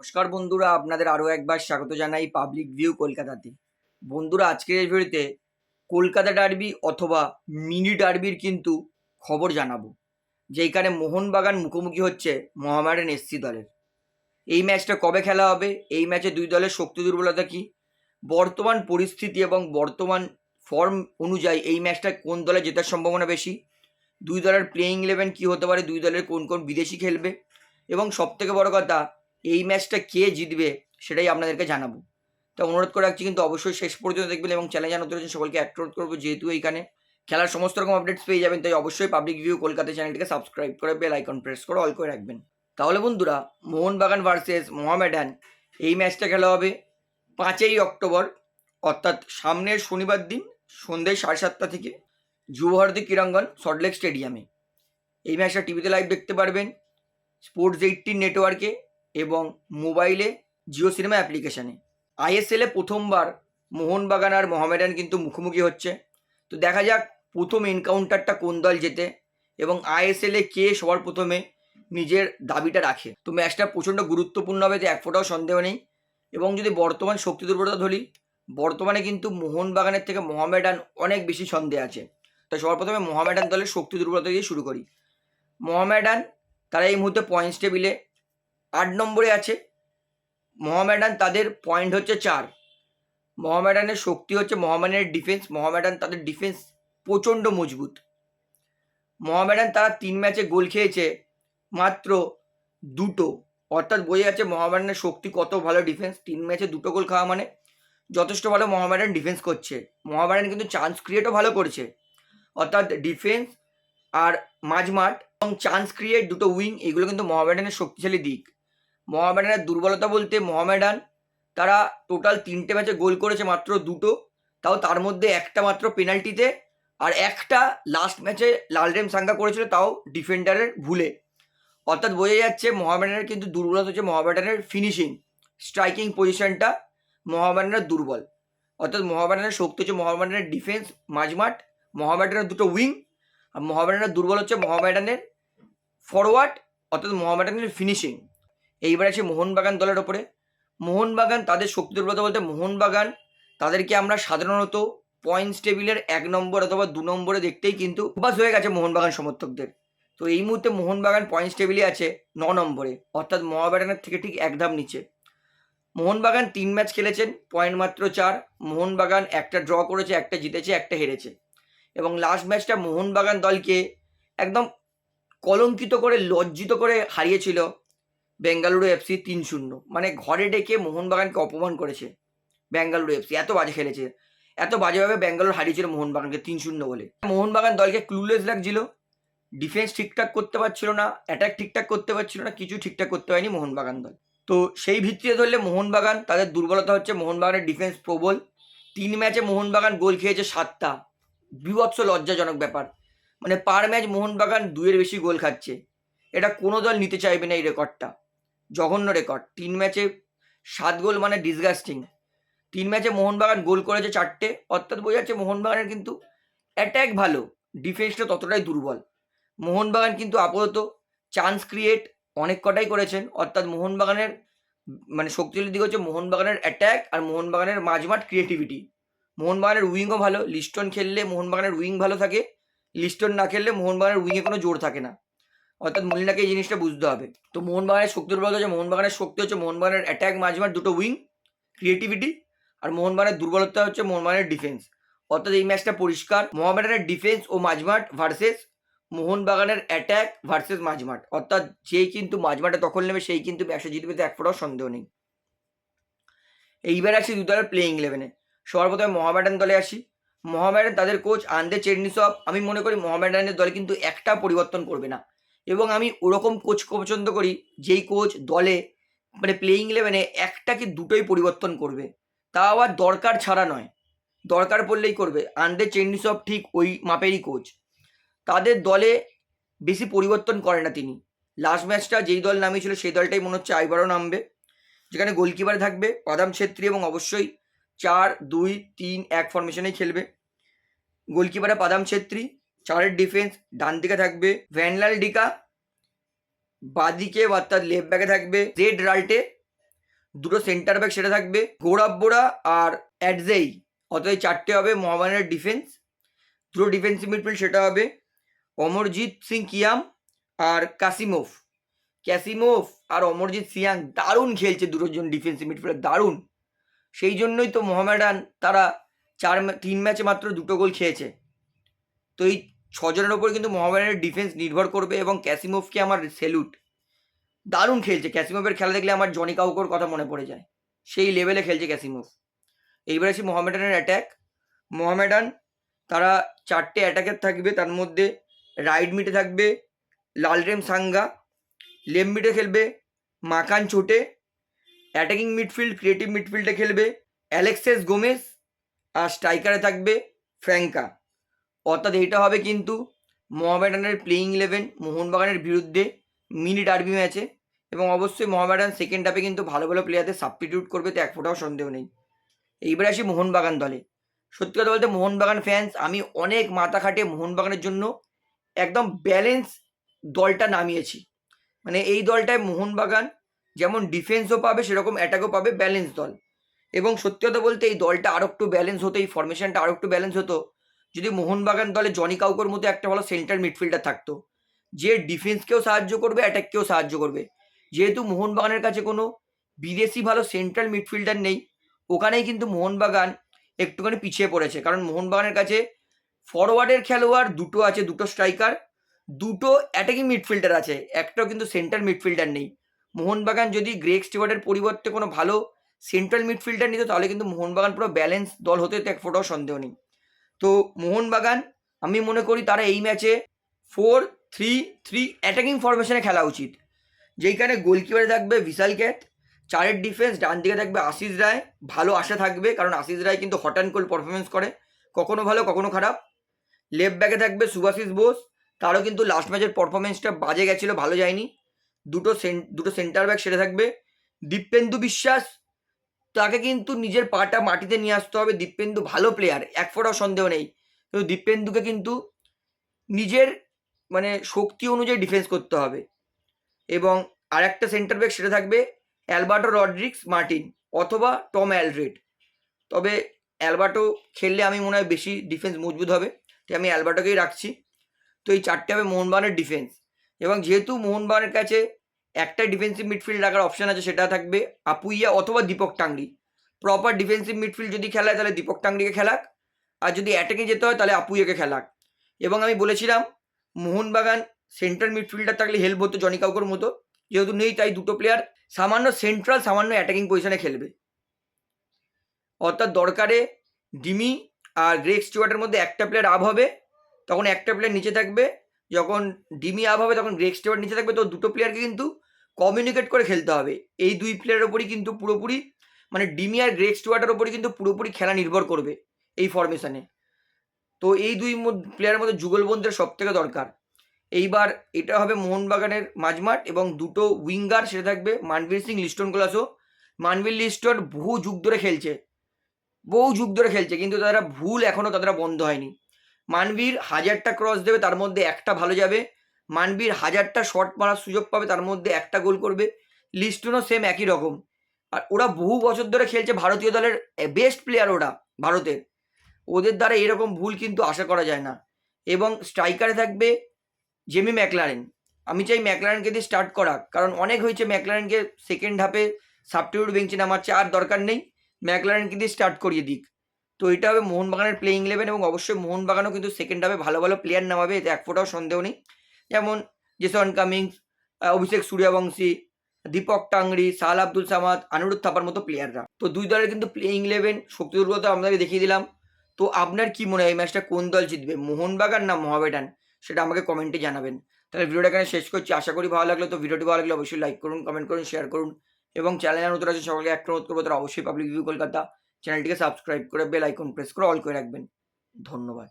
নমস্কার বন্ধুরা, আপনাদের আরও একবার স্বাগত জানাই পাবলিক ভিউ কলকাতাতে। বন্ধুরা, আজকের এই ভিডিওতে কলকাতা ডার্বি অথবা মিনি ডার্বির কিন্তু খবর জানাব। যেইখানে মোহনবাগান মুখোমুখি হচ্ছে মোহামেডান এসসি দলের। এই ম্যাচটা কবে খেলা হবে? এই ম্যাচে দুই দলের শক্তি দুর্বলতা কী? বর্তমান পরিস্থিতি এবং বর্তমান ফর্ম অনুযায়ী এই ম্যাচটা কোন দলে জেতার সম্ভাবনা বেশি? দুই দলের প্লেয়িং ইলেভেন কী হতে পারে? দুই দলের কোন কোন বিদেশি খেলবে? এবং সবথেকে বড় কথা এই ম্যাচটা কে জিতবে সেটাই আপনাদেরকে জানাব। তো অনুরোধ করে রাখছি কিন্তু অবশ্যই শেষ পর্যন্ত দেখবেন এবং চ্যানেল জানাতে রয়েছেন সকলকে অনুরোধ করব যেহেতু এইখানে। খেলার সমস্ত রকম আপডেটস পেয়ে যাবেন, তাই অবশ্যই পাবলিক ভিউ কলকাতা চ্যানেলটিকে সাবস্ক্রাইব করে বেল আইকন প্রেস করে অল করে রাখবেন। তাহলে বন্ধুরা, মোহনবাগান ভার্সেস মোহামেডান, এই ম্যাচটা খেলা হবে পাঁচই অক্টোবর, অর্থাৎ সামনের শনিবার দিন সন্ধ্যে সাড়ে সাতটা থেকে যুবভারতী ক্রীড়াঙ্গন সল্টলেক স্টেডিয়ামে। এই ম্যাচটা টিভিতে লাইভ দেখতে পারবেন। স্পোর্টস এইটটিন নেটওয়ার্কে এবং মোবাইলে জিও সিনেমা অ্যাপ্লিকেশানে। আইএসএলে প্রথমবার মোহনবাগান আর মোহামেডান কিন্তু মুখোমুখি হচ্ছে। তো দেখা যাক প্রথম এনকাউন্টারটা কোন দল জেতে এবং আইএসএলে কে সবার প্রথমে নিজের দাবিটা রাখে। তো ম্যাচটা প্রচণ্ড গুরুত্বপূর্ণ হবে যে এক ফোটাও সন্দেহ নেই। এবং যদি বর্তমান শক্তি দুর্বলতা ধরি, বর্তমানে কিন্তু মোহনবাগানের থেকে মোহামেডান অনেক বেশি সন্দেহ আছে। তো সবার প্রথমে মোহামেডান দলের শক্তি দুর্বলতা দিয়ে শুরু করি। মোহামেডান তারা এই মুহূর্তে পয়েন্টস টেবিলে আট নম্বরে আছে। মোহামেডান তাদের পয়েন্ট হচ্ছে চার। মোহামেডানের শক্তি হচ্ছে মোহামেডানের ডিফেন্স মোহামেডান তাদের ডিফেন্স প্রচণ্ড মজবুত। মোহামেডান তারা তিন ম্যাচে গোল খেয়েছে, মাত্র দুটো। অর্থাৎ বোঝা যাচ্ছে মোহামেডানের শক্তি কত ভালো ডিফেন্স তিন ম্যাচে দুটো গোল খাওয়া মানে যথেষ্ট ভালো মোহামেডান ডিফেন্স করছে। মোহামেডান কিন্তু চান্স ক্রিয়েটও ভালো করেছে। অর্থাৎ ডিফেন্স আর মাঝমাঠ এবং চান্স ক্রিয়েট দুটো উইং এগুলো কিন্তু মোহামেডানের শক্তিশালী দিক। মোহামেডানের দুর্বলতা বলতে মোহামেডান তারা টোটাল তিনটে ম্যাচে গোল করেছে মাত্র দুটো, তাও তার মধ্যে একটা মাত্র পেনাল্টিতে আর একটা লাস্ট ম্যাচে লালরেম সাঙ্গা করেছিল তাও ডিফেন্ডারের ভুলে। অর্থাৎ বোঝা যাচ্ছে মোহামেডানের কিন্তু দুর্বলতা হচ্ছে মোহামেডানের ফিনিশিং স্ট্রাইকিং পজিশনটা মোহামেডানের দুর্বল। অর্থাৎ মোহামেডানের শক্তি হচ্ছে মোহামেডানের ডিফেন্স মাঝমাঠ, মোহামেডানের দুটো উইং আর মোহামেডানের দুর্বল হচ্ছে মোহামেডানের ফরওয়ার্ড অর্থাৎ মোহামেডানের ফিনিশিং এইবার আছে মোহনবাগান দলের ওপরে। মোহনবাগান তাদের শক্তি দুর্বলতা বলতে মোহনবাগান তাদেরকে আমরা সাধারণত পয়েন্টস টেবিলের এক নম্বর অথবা দু নম্বরে দেখতেই কিন্তু অভ্যাস হয়ে গেছে মোহনবাগান সমর্থকদের। তো এই মুহূর্তে মোহনবাগান পয়েন্টস টেবিলে আছে ন নম্বরে, অর্থাৎ মোহামেডানের থেকে ঠিক এক ধাপ নিচে। মোহনবাগান তিন ম্যাচ খেলেছেন পয়েন্ট মাত্র চার। মোহনবাগান একটা ড্র করেছে, একটা জিতেছে, একটা হেরেছে। এবং লাস্ট ম্যাচটা মোহনবাগান দলকে একদম কলঙ্কিত করে, লজ্জিত করে হারিয়েছিল। বেঙ্গালুরু এফসি তিন শূন্য। মানে ঘরে ডেকে মোহনবাগানকে অপমান করেছে বেঙ্গালুরু এফসি এত বাজে খেলেছে। এত বাজেভাবে ব্যাঙ্গালোর হারিয়েছিল মোহনবাগানকে তিন শূন্য বলে। মোহনবাগান দলকে ক্লুলেস লাগছিল। ডিফেন্স ঠিকঠাক করতে পারছিল না অ্যাটাক ঠিকঠাক করতে পারছিল না, কিছু ঠিকঠাক করতে পারেনি মোহনবাগান দল। তো সেই ভিত্তিতে ধরলে মোহনবাগান, তাদের দুর্বলতা হচ্ছে মোহনবাগানের ডিফেন্স প্রবল। তিন ম্যাচে মোহনবাগান গোল খেয়েছে সাতটা। বিভৎস লজ্জাজনক ব্যাপার। মানে পার ম্যাচ মোহনবাগান দুয়ের বেশি গোল খাচ্ছে। এটা কোনো দল নিতে চাইবে না এই রেকর্ডটা জঘন্য রেকর্ড তিন ম্যাচে সাত গোল মানে ডিসগাস্টিং তিন ম্যাচে মোহনবাগান গোল করেছে চারটে, অর্থাৎ বোঝা যাচ্ছে মোহনবাগানের কিন্তু অ্যাট্যাক ভালো ডিফেন্সটা ততটাই দুর্বল। মোহনবাগান কিন্তু আপাতত চান্স ক্রিয়েট অনেক কটাই করেছেন, অর্থাৎ মোহনবাগানের মানে শক্তিশালী দিক হচ্ছে মোহনবাগানের অ্যাট্যাক আর মোহনবাগানের মাঝমাঠ ক্রিয়েটিভিটি মোহনবাগানের উইংও ভালো, লিস্টন খেললে মোহনবাগানের উইং ভালো থাকে, লিস্টন না খেললে মোহনবাগানের উইংয়ে কোনো জোর থাকে না। অর্থাৎ মলিনাকে এই জিনিসটা বুঝতে হবে। তো মোহনবাগানের শক্তি দুর্বলতা হচ্ছে, মোহনবাগানের শক্তি হচ্ছে মোহনবাগানের অ্যাট্যাক মাঝমাঠ দুটো উইং ক্রিয়েটিভিটি আর মোহনবাগানের দুর্বলতা হচ্ছে মোহনবাগানের ডিফেন্স অর্থাৎ এই ম্যাচটা পরিষ্কার। মোহামেডানের ডিফেন্স ও মাঝমাঠ ভার্সেস মোহনবাগানের অ্যাট্যাক ভার্সেস মাঝমাঠ। অর্থাৎ যেই কিন্তু মাঝমাঠে দখল নেবে, সেই কিন্তু ম্যাচটা জিতবে, তো এক ফোটাও সন্দেহ নেই। এইবার আসি দু দলের প্লেয়িং ইলেভেনে সবার প্রথমে মোহামেডান দলে আসি। মোহামেডান তাদের কোচ আন্দে চেটনিসব আমি মনে করি মোহামেডানের দলে কিন্তু একটা পরিবর্তন করবে না। এবং আমি ওরকম কোচ পছন্দ করি, যেই কোচ দলে মানে প্লেয়িং ইলেভেনে একটা কি দুটোই পরিবর্তন করবে। তা আবার দরকার ছাড়া নয়। দরকার পড়লেই করবে। আন্দে চেটনিসব ঠিক ওই মাপেরই কোচ তাদের দলে বেশি পরিবর্তন করে না তিনি। লাস্ট ম্যাচটা যেই দল নামিয়েছিল, সেই দলটাই মনে হচ্ছে আইবারও নামবে। যেখানে গোলকিপারে থাকবে বাদাম ছেত্রী এবং অবশ্যই চার, দুই, তিন, এক ফরমেশনেই খেলবে। গোলকিপারে বাদাম ছেত্রী চারের ডিফেন্স ডান দিকে থাকবে। ভ্যানলাল ডিকা বাদিকে অর্থাৎ লেফট ব্যাকে থাকবে। জেড রাল্টে দুটো সেন্টার ব্যাক সেটা থাকবে। গৌরব বোরা আর অ্যাডজেই অতএব চারটে হবে মোহামেডানের ডিফেন্স দুটো ডিফেন্সিভ মিডফিল্ড সেটা হবে অমরজিৎ সিং কিয়াম আর কাসিমোভ ক্যাসিমোভ আর অমরজিৎ সিয়াং দারুণ খেলছে দুটোজন ডিফেন্সিভ মিডফিল্ডার দারুণ। সেই জন্যই তো মোহামেডান তারা চার তিন ম্যাচে মাত্র দুটো গোল খেয়েছে। তো এই ছজনের ওপর কিন্তু মোহামেডানের ডিফেন্স নির্ভর করবে এবং ক্যাসিমোভকে আমার সেলুট দারুণ খেলছে। ক্যাসিমোভের খেলা দেখলে আমার জনি কাউকোর কথা মনে পড়ে যায়। সেই লেভেলে খেলছে ক্যাসিমোভ। এইবার আসি মোহামেডানের অ্যাট্যাক মোহামেডান তারা চারটে অ্যাটাকের থাকবে, তার মধ্যে রাইট মিডে থাকবে, লালরেম সাঙ্গা লেম মিডে খেলবে, মাকান ছোটে অ্যাটাকিং মিডফিল্ড ক্রিয়েটিভ মিডফিল্ডে খেলবে, অ্যালেক্সেস গোমেস আর স্ট্রাইকারে থাকবে ফ্র্যাঙ্কা। অর্থাৎ এইটা হবে কিন্তু মোহামেডানের প্লেইং ইলেভেন মোহনবাগানের বিরুদ্ধে মিনি ডার্বি ম্যাচে এবং অবশ্যই মোহামেডান সেকেন্ড হাফে কিন্তু ভালো ভালো প্লেয়ারদের সাবস্টিটিউট করবে, তো এক ফোটাও সন্দেহ নেই। এইবারে আসি মোহনবাগান দলে। সত্যি কথা বলতে মোহনবাগান ফ্যান্স আমি অনেক মাথা খাটে মোহনবাগানের জন্য একদম ব্যালেন্স দলটা নামিয়েছি। মানে এই দলটায় মোহনবাগান যেমন ডিফেন্সও পাবে, সেরকম অ্যাটাকও পাবে ব্যালেন্স দল। এবং সত্যি কথা বলতে এই দলটা আরও একটু ব্যালেন্স হতো, এই ফরমেশনটা আরও একটু ব্যালেন্স হতো। যদি মোহনবাগান দলে জনি কাউকোর মতো একটা ভালো সেন্টার মিডফিল্ডার থাকতো, যে ডিফেন্সকেও সাহায্য করবে অ্যাটাককেও সাহায্য করবে। যেহেতু মোহনবাগানের কাছে কোনো বিদেশি ভালো সেন্ট্রাল মিডফিল্ডার নেই, ওখানেই কিন্তু মোহনবাগান একটুখানি পিছিয়ে পড়েছে। কারণ মোহনবাগানের কাছে ফরওয়ার্ডের খেলোয়াড় দুটো আছে, দুটো স্ট্রাইকার দুটো অ্যাটাকিং মিডফিল্ডার আছে, একটাও কিন্তু সেন্ট্রাল মিডফিল্ডার নেই। মোহনবাগান যদি গ্রেক স্টিওয়ার্ডের পরিবর্তে কোনো ভালো সেন্ট্রাল মিডফিল্ডার নিত, তাহলে কিন্তু মোহনবাগান পুরো ব্যালেন্স দল হতে এক ফোটাও সন্দেহ নেই। তো মোহনবাগান, আমি মনে করি তারা এই ম্যাচে ফোর থ্রি থ্রি অ্যাটাকিং ফরমেশনে খেলা উচিত। যেইখানে গোলকিপারে থাকবে বিশাল ক্যাট, চারের ডিফেন্স ডান দিকে থাকবে আশিস রায়। ভালো আশা থাকবে, কারণ আশিস রায় কিন্তু হট অ্যান্ড কোল্ড পারফরমেন্স করে। কখনো ভালো, কখনো খারাপ। লেফট ব্যাকে থাকবে সুভাশিস বোস। তারও কিন্তু লাস্ট ম্যাচের পারফরমেন্সটা বাজে গেছিল, ভালো যায়নি। দুটো দুটো সেন্টার ব্যাক সেরে থাকবে। দীপেন্দু বিশ্বাস তাকে কিন্তু নিজের পাটা মাটিতে নিয়ে আসতে হবে। দীপেন্দু ভালো প্লেয়ার এক ফোটাও সন্দেহ নেই। কিন্তু দীপেন্দুকে কিন্তু নিজের মানে শক্তি অনুযায়ী ডিফেন্স করতে হবে। এবং আর একটা সেন্টার ব্যাক সেটা থাকবে অ্যালবার্টো রড্রিক্স মার্টিন অথবা টম অ্যালড্রেড। তবে অ্যালবার্টো খেললে আমি মনে হয় বেশি ডিফেন্স মজবুত হবে। তাই আমি অ্যালবার্টোকেই রাখছি। তো এই চারটে হবে মোহনবাগানের ডিফেন্স এবং যেহেতু মোহনবাগানের কাছে একটা ডিফেন্সিভ মিডফিল্ড রাখার অপশন আছে, সেটা থাকবে আপুইয়া অথবা Deepak Tangri. Proper defensive midfield যদি খেলায়, তাহলে দীপক টাংরিকে খেলাক। আর যদি অ্যাটাকে যেতে হয়, তাহলে আপুইয়াকে খেলাক। এবং আমি বলেছিলাম, মোহনবাগান সেন্ট্রাল মিডফিল্ডার থাকলে হেল্প হতো জনি কাউকোর মতো। যেহেতু নেই, তাই দুটো প্লেয়ার সামান্য সেন্ট্রাল সামান্য অ্যাটাকিং পজিশনে খেলবে। অর্থাৎ দরকারে ডিমি আর গ্রেক স্টুয়ার্টের মধ্যে একটা প্লেয়ার আপ হবে, তখন একটা প্লেয়ার নিচে থাকবে। যখন ডিমি আপ হবে, তখন গ্রেক স্টুয়ার্ট নিচে থাকবে। তো দুটো প্লেয়ারকে কিন্তু কমিউনিকেট করে খেলতে হবে। এই দুই প্লেয়ারের ওপরই কিন্তু পুরোপুরি মানে ডিমি আর গ্রেক স্টুয়ার্টের ওপরই কিন্তু পুরোপুরি খেলা নির্ভর করবে এই ফরমেশনে তো এই দুই প্লেয়ারের মধ্যে যুগলবন্দের সব থেকে দরকার। এইবার এটা হবে মোহনবাগানের মাঝমাঠ এবং দুটো উইঙ্গার সেটা থাকবে মানবীর সিং, লিস্টন ক্লাসও মানবীর লিস্টন বহু যুগ ধরে খেলছে, বহু যুগ ধরে খেলছে, কিন্তু তারা ভুল এখনও তাদের বন্ধ হয়নি। মানবীর হাজারটা ক্রস দেবে, তার মধ্যে একটা ভালো যাবে। মানবীর হাজারটা শট মারার সুযোগ পাবে, তার মধ্যে একটা গোল করবে। লিস্টনও সেম একই রকম। আর ওরা বহু বছর ধরে খেলছে ভারতীয় দলের বেস্ট প্লেয়ার ওরা, ভারতের। ওদের দ্বারা এরকম ভুল কিন্তু আশা করা যায় না। এবং স্ট্রাইকারে থাকবে জেমি ম্যাকলারেন আমি চাই ম্যাকলারেনকে দিয়ে স্টার্ট করা, কারণ অনেক হয়েছে ম্যাকলারেনকে সেকেন্ড হাফে সাবস্টিটিউট বেঞ্চে নামাচ্ছে, আর দরকার নেই ম্যাকলারেনকে দিয়ে স্টার্ট করিয়ে দিক। তো এটা হবে মোহনবাগানের প্লেইং ইলেভেন এবং অবশ্যই মোহনবাগানও কিন্তু সেকেন্ড হাফে ভালো ভালো প্লেয়ার নামাবে, এতে এক ফোটাও সন্দেহ নেই। যেমন জেসন কামিংস অভিষেক সূর্যবংশী, দীপক টাংরি সাল আব্দুল সামাদ আনুরুদ্ধ থাপার মতো প্লেয়াররা তো দুই দলের কিন্তু প্লেইং ইলেভেন শক্তি দুর্বলতা আপনাকে দেখিয়ে দিলাম। তো আপনার কি মনে হয় এই ম্যাচটা কোন দল জিতবে, মোহনবাগান না মহাবেডান? সেটা আমাকে কমেন্টে জানাবেন। তাহলে ভিডিওটা এখানে শেষ করছি। আশা করি ভালো লাগল। তো ভিডিওটি ভালো লাগলে অবশ্যই লাইক করুন কমেন্ট করুন শেয়ার করুন। এবং চ্যানেলের নতুন আছে সকলকে একটা অনুরোধ করব, তারা অবশ্যই পাবলিক ভিউ কলকাতা চ্যানেলটিকে সাবস্ক্রাইব করে বেল আইকন প্রেস করে অল করে রাখবেন। ধন্যবাদ।